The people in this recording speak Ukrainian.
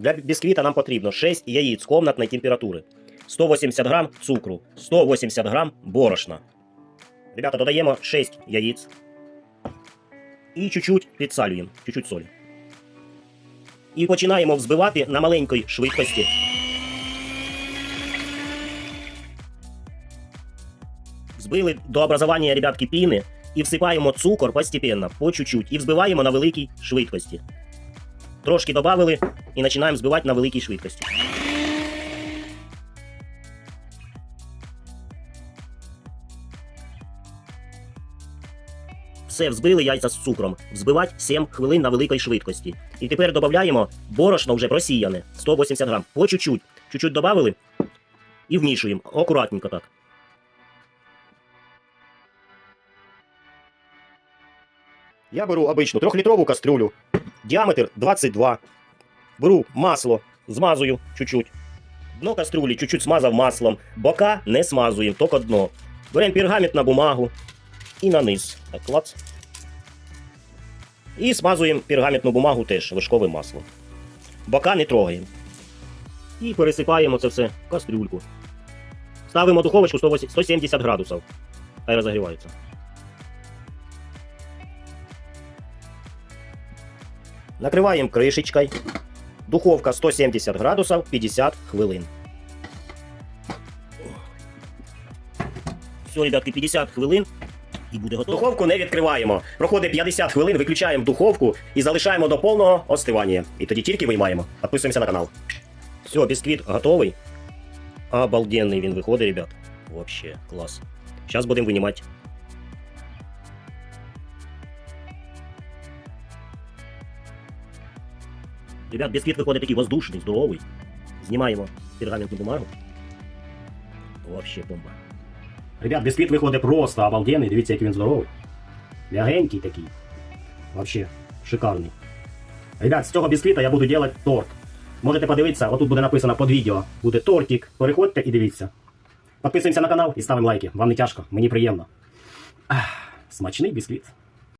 Для бісквіта нам потрібно 6 яєць комнатної температури, 180 грам цукру, 180 грам борошна. Ребята, додаємо 6 яєць і чуть-чуть підсалюємо, чуть-чуть солі. І починаємо взбивати на маленькій швидкості. Взбили до образування, ребятки, піни і всипаємо цукор постепенно, по чуть-чуть, і взбиваємо на великій швидкості. Трошки додали і починаємо збивати на великій швидкості. Все взбили яйця з цукром. Взбивати 7 хвилин на великій швидкості. І тепер додаємо борошно вже просіяне 180 грам. По чуть-чуть. Чуть-чуть додали і вмішуємо. Акуратненько так. Я беру обичну трьохлітрову кастрюлю. Діаметр 22. Беру масло, змазую чуть-чуть. Дно кастрюлі чуть-чуть смазав маслом. Бока не смазуємо, тільки дно. Беремо пергаментну бумагу і на низ. Так, клац. І смазуємо пергаментну бумагу теж вишковим маслом. Бока не трогаємо. І пересипаємо це все в кастрюльку. Ставимо духовочку 170 градусів. Хай розогрівається. Накриваємо кришечкою. Духовка 170 градусів 50 хвилин. Все, ребятки, 50 хвилин і буде готово. Духовку не відкриваємо. Проходить 50 хвилин, виключаємо духовку і залишаємо до повного остивання. І тоді тільки виймаємо. Підписуємося на канал. Все, бісквіт готовий. Обалденний він виходить, ребят. Вообще, клас. Зараз будемо винімати. Ребят, бісквіт виходить такий воздушний, здоровий. Знімаємо пергаментну бумагу. Вообще бомба. Ребят, бісквіт виходить просто обалденний. Дивіться, який він здоровий. Лягенький такий. Вообще шикарний. Ребят, з цього бісквіта я буду робити торт. Можете подивитися, отут буде написано під відео. Буде тортик. Переходьте і дивіться. Підписуємося на канал і ставимо лайки. Вам не тяжко, мені приємно. Ах, смачний бісквіт.